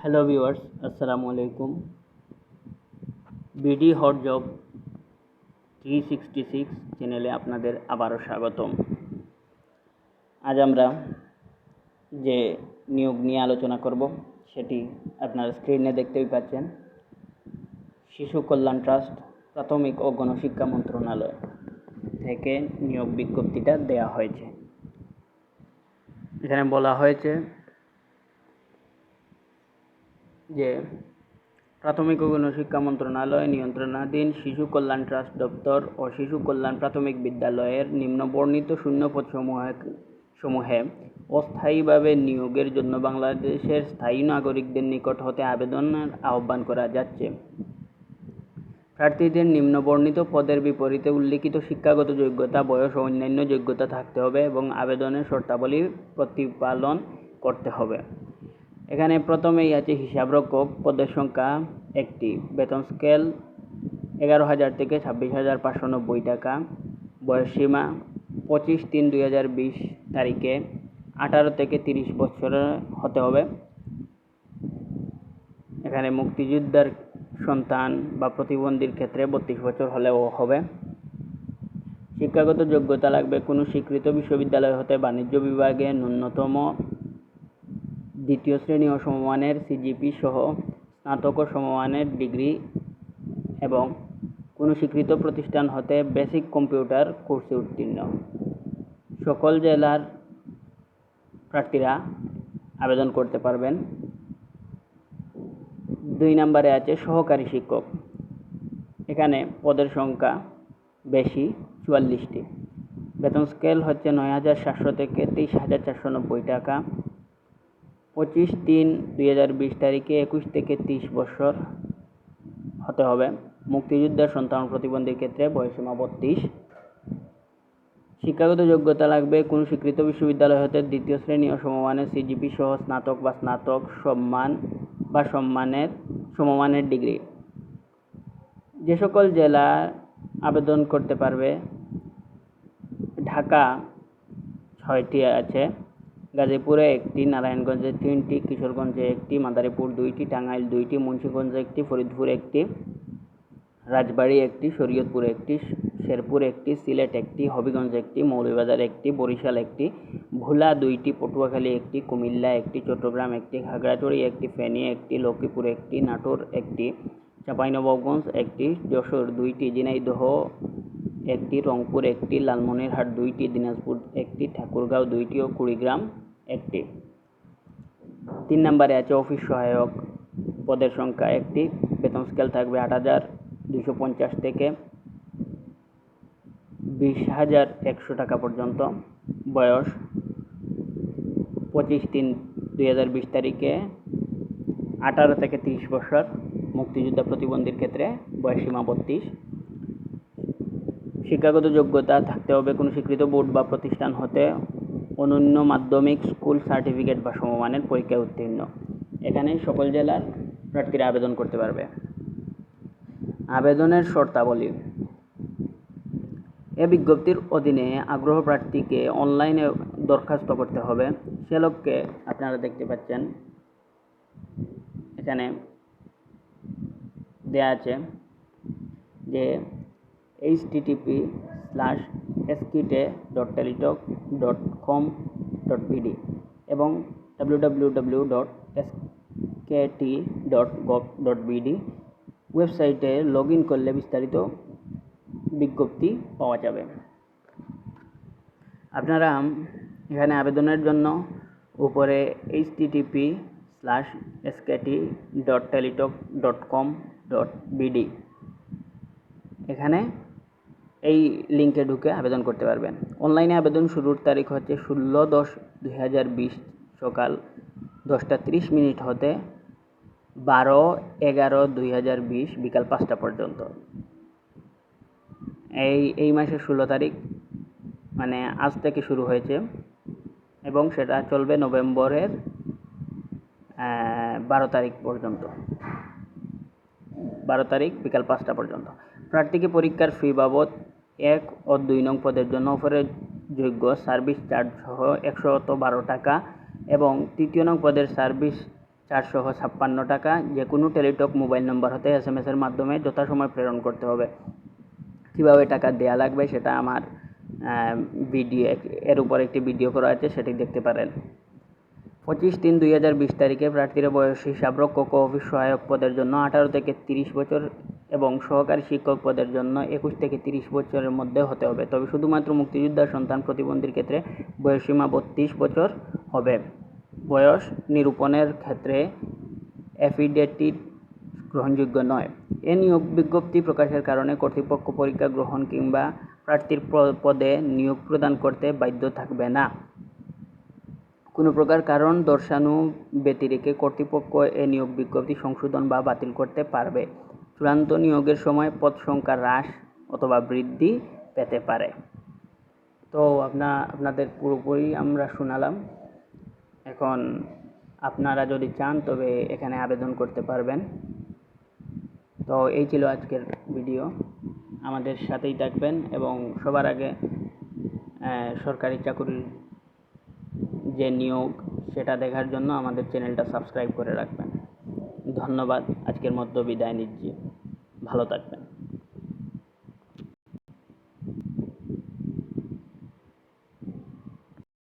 Hello viewers আসসালামু আলাইকুম BD hot job three sixty six চ্যানেলে আপনাদের আবারও স্বাগতম। আজ আমরা যে নিয়োগ নিয়ে আলোচনা করব, সেটি আপনারা স্ক্রিনে দেখতেই পাচ্ছেন। শিশু কল্যাণ ট্রাস্ট, প্রাথমিক ও গণশিক্ষা মন্ত্রণালয় থেকে নিয়োগ বিজ্ঞপ্তিটা দেওয়া হয়েছে। এখানে বলা হয়েছে যে প্রাথমিক ও গণশিক্ষা মন্ত্রণালয়, নিয়ন্ত্রণাধীন শিশু কল্যাণ ট্রাস্ট দপ্তর ও শিশু কল্যাণ প্রাথমিক বিদ্যালয়ের নিম্নবর্ণিত শূন্যপদ সমূহে সমূহে অস্থায়ীভাবে নিয়োগের জন্য বাংলাদেশের স্থায়ী নাগরিকদের নিকট হতে আবেদনের আহ্বান করা যাচ্ছে। প্রার্থীদের নিম্নবর্ণিত পদের বিপরীতে উল্লিখিত শিক্ষাগত যোগ্যতা, বয়স ও অন্যান্য যোগ্যতা থাকতে হবে এবং আবেদনের শর্তাবলী প্রতিপালন করতে হবে। এখানে প্রথমেই আছে হিসাবরক্ষক পদের সংখ্যা একটি, বেতন স্কেল এগারো হাজার থেকে ছাব্বিশ হাজার পাঁচশো নব্বই টাকা বয়সসীমা পঁচিশ তিন দুই হাজার বিশ তারিখে, আঠারো থেকে তিরিশ বছরের হতে হবে। এখানে মুক্তিযোদ্ধার সন্তান বা প্রতিবন্ধীর ক্ষেত্রে বত্রিশ বছর হলেও হবে। শিক্ষাগত যোগ্যতা লাগবে কোনো স্বীকৃত বিশ্ববিদ্যালয় হতে বাণিজ্য বিভাগে ন্যূনতম দ্বিতীয় শ্রেণি ও সমমানের সিজিপি সহ স্নাতক ও সমমানের ডিগ্রি এবং কোনো স্বীকৃত প্রতিষ্ঠান হতে বেসিক কম্পিউটার কোর্সে উত্তীর্ণ। সকল জেলার প্রার্থীরা আবেদন করতে পারবেন। দুই নম্বরে আছে সহকারী শিক্ষক। এখানে পদের সংখ্যা বেশি, চুয়াল্লিশটি। বেতন স্কেল হচ্ছে নয় হাজার সাতশো থেকে তেইশ হাজার চারশো নব্বই টাকা। পঁচিশ তিন দুই হাজার বিশ তারিখে একুশ থেকে তিরিশ বছর হতে হবে। মুক্তিযোদ্ধার সন্তান প্রতিবন্ধীর ক্ষেত্রে বয়সীমা বত্রিশ। শিক্ষাগত যোগ্যতা লাগবে কোনো স্বীকৃত বিশ্ববিদ্যালয় হতে দ্বিতীয় শ্রেণি ও সমমানের সিজিপি সহ স্নাতক বা স্নাতক সম্মান বা সম্মানের, সমমানের ডিগ্রি। যে সকল জেলা আবেদন করতে পারবে, ঢাকা ছয়টি আছে। গাজীপুরে একটি নারায়ণগঞ্জে তিনটি, কিশোরগঞ্জে একটি, মাদারীপুর দুইটি, টাঙ্গাইল দুইটি, মুন্সিগঞ্জে একটি, ফরিদপুর একটি, রাজবাড়ী একটি, শরীয়তপুর একটি, শেরপুর একটি, সিলেট একটি, হবিগঞ্জ একটি, মৌলভীবাজার একটি, বরিশাল একটি, ভোলা দুইটি, পটুয়াখালী একটি, কুমিল্লা একটি, চট্টগ্রাম একটি, খাগড়াছড়ি একটি, ফেনী একটি, লক্ষ্মীপুর একটি, নাটোর একটি, চাঁপাইনবাবগঞ্জ একটি, যশোর দুইটি, ঝিনাইদহ একটি, রংপুর একটি, লালমনিরহাট দুইটি, দিনাজপুর একটি, ঠাকুরগাঁও দুইটি ও কুড়িগ্রাম একটি। তিন নম্বরে আছে অফিস সহায়ক। পদের সংখ্যা একটি। বেতন স্কেল থাকবে আট হাজার দুশো পঞ্চাশ থেকে বিশ হাজার একশো টাকা পর্যন্ত। বয়স পঁচিশ তিন দুই হাজার বিশ তারিখে। আঠারো থেকে তিরিশ বছর। মুক্তিযোদ্ধা প্রতিবন্ধীর ক্ষেত্রে বয়সসীমা বত্রিশ। শিক্ষাগত যোগ্যতা থাকতে হবে কোনো স্বীকৃত বোর্ড বা প্রতিষ্ঠান হতে অনন্য মাধ্যমিক স্কুল সার্টিফিকেট বা সমমানের পরীক্ষায় উত্তীর্ণ। এখানে সকল জেলার প্রার্থীরা আবেদন করতে পারবে। আবেদনের শর্তাবলী। এ বিজ্ঞপ্তির অধীনে আগ্রহ প্রার্থীকে অনলাইনে দরখাস্ত করতে হবে। সে লক্ষ্যে আপনারা দেখতে পাচ্ছেন, এখানে দেয়া আছে যে HTTP slash SKT dot Teletalk dot com dot BD এবং W W W dot SKT dot gov dot BD ওয়েবসাইটে লগ ইন করলে বিস্তারিত বিজ্ঞপ্তি পাওয়া যাবে। আপনারা এখানে আবেদনের জন্য উপরে HTTP slash SKT dot Teletalk dot com dot BD এখানে এই লিঙ্কে ঢুকে আবেদন করতে পারবেন। অনলাইনে আবেদন শুরুর তারিখ হচ্ছে ষোলো দশ দুই হাজার বিশ সকাল দশটা তিরিশ মিনিট হতে বারো এগারো দুই হাজার বিশ বিকাল পাঁচটা পর্যন্ত। এই এই মাসের ষোলো তারিখ মানে আজ থেকে শুরু হয়েছে এবং সেটা চলবে নভেম্বরের বারো তারিখ পর্যন্ত। বারো তারিখ বিকাল পাঁচটা পর্যন্ত। প্রার্থীকে পরীক্ষার ফি বাবদ এক ও দুই নং পদের জন্য অফারের যোগ্য সার্ভিস চার্জ সহ একশত বারো টাকা এবং তৃতীয় নং পদের সার্ভিস চারশো ছাপ্পান্ন টাকা যে কোনো টেলিটক মোবাইল নম্বর হতে এস এম এসের মাধ্যমে যথাসময় প্রেরণ করতে হবে। কীভাবে টাকা দেয়া লাগবে সেটা আমার ভিডিও এর উপর একটি ভিডিও করা আছে, সেটি দেখতে পারেন। পঁচিশ তিন দুই হাজার বিশ তারিখে প্রার্থীর বয়স হিসাবরক্ষক ও অফিস সহায়ক পদের জন্য আঠারো থেকে তিরিশ বছর এবং সহকারী শিক্ষক পদের জন্য একুশ থেকে তিরিশ বছরের মধ্যে হতে হবে। তবে শুধুমাত্র মুক্তিযোদ্ধার সন্তান প্রতিবন্ধীর ক্ষেত্রে বয়সসীমা বত্রিশ বছর হবে। বয়স নিরূপণের ক্ষেত্রে অ্যাফিডেভিট গ্রহণযোগ্য নয়। এ নিয়োগ বিজ্ঞপ্তি প্রকাশের কারণে কর্তৃপক্ষ পরীক্ষা গ্রহণ কিংবা প্রার্থীর পদে নিয়োগ প্রদান করতে বাধ্য থাকবে না। কোনো প্রকার কারণ দর্শানো ব্যতিরেকে কর্তৃপক্ষ এ নিয়োগ বিজ্ঞপ্তি সংশোধন বা বাতিল করতে পারবে। চূড়ান্ত নিয়োগের সময় পদ সংখ্যা হ্রাস অথবা বৃদ্ধি পেতে পারে। তো আপনা, আপনাদের পুরোপুরি আমরা শোনালাম। এখন আপনারা যদি চান, তবে এখানে আবেদন করতে পারবেন। তো এই ছিল আজকের ভিডিও। আমাদের সাথেই থাকবেন এবং সবার আগে সরকারি চাকুরির যে নিয়োগ, সেটা দেখার জন্য আমাদের চ্যানেলটা সাবস্ক্রাইব করে রাখবেন। ধন্যবাদ, আজকের মতো বিদায় নিচ্ছি। ভালো থাকবেন।